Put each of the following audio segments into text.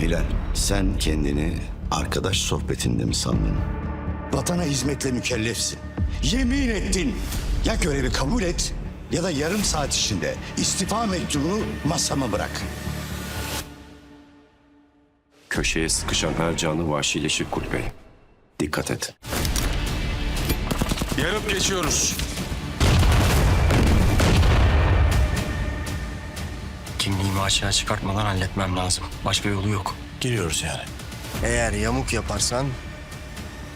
Hilal, sen kendini arkadaş sohbetinde mi sandın? Vatana hizmetle mükellefsin. Yemin ettin. Ya görevi kabul et ya da yarım saat içinde istifa mektubunu masama bırak. Köşeye sıkışan her canlı vahşileşir Kul Bey. Dikkat et. Yarıp geçiyoruz. Kimliğimi açığa çıkartmadan halletmem lazım. Başka yolu yok. Giriyoruz yani. Eğer yamuk yaparsan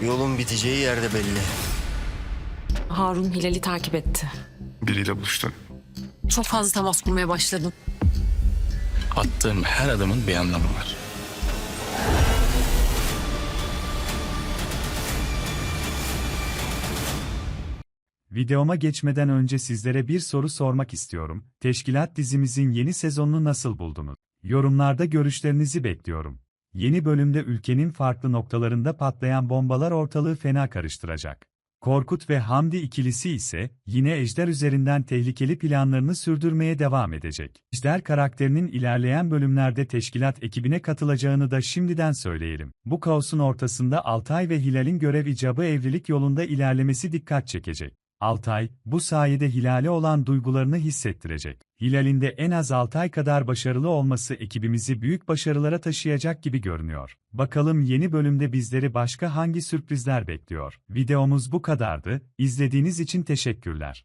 yolun biteceği yerde belli. Harun Hilal'i takip etti. Biriyle buluştun. Çok fazla temas kurmaya başladım. Attığım her adımın bir anlamı var. Videoma geçmeden önce sizlere bir soru sormak istiyorum. Teşkilat dizimizin yeni sezonunu nasıl buldunuz? Yorumlarda görüşlerinizi bekliyorum. Yeni bölümde ülkenin farklı noktalarında patlayan bombalar ortalığı fena karıştıracak. Korkut ve Hamdi ikilisi ise yine Ejder üzerinden tehlikeli planlarını sürdürmeye devam edecek. Ejder karakterinin ilerleyen bölümlerde teşkilat ekibine katılacağını da şimdiden söyleyelim. Bu kaosun ortasında Altay ve Hilal'in görev icabı evlilik yolunda ilerlemesi dikkat çekecek. Altay, bu sayede Hilal'e olan duygularını hissettirecek. Hilal'in de en az Altay kadar başarılı olması ekibimizi büyük başarılara taşıyacak gibi görünüyor. Bakalım yeni bölümde bizleri başka hangi sürprizler bekliyor? Videomuz bu kadardı, İzlediğiniz için teşekkürler.